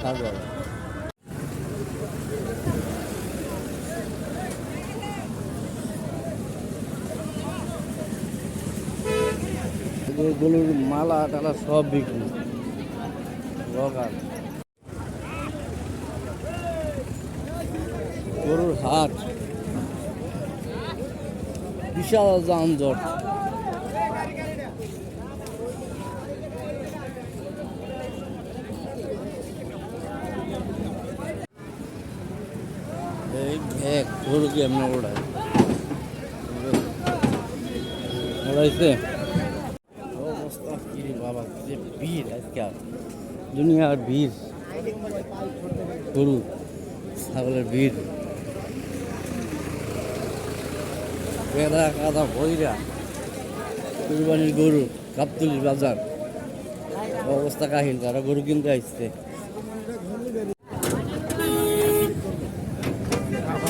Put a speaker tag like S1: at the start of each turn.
S1: ছাগল গরুর মালা টালা সব বিক্রি লগার গরুর হাট। বিশাল যানজট। এই কি বাবা দুনিয়ার ভিড় গরু ছাগলের ভিড় পেদা কাদা ভৈরা কুরবানির গরু কাপতুলির বাজার অবস্থা কাহিল তারা গরু কিনতে আসছে ওই কোথায়? বিশাল গরুর বাজার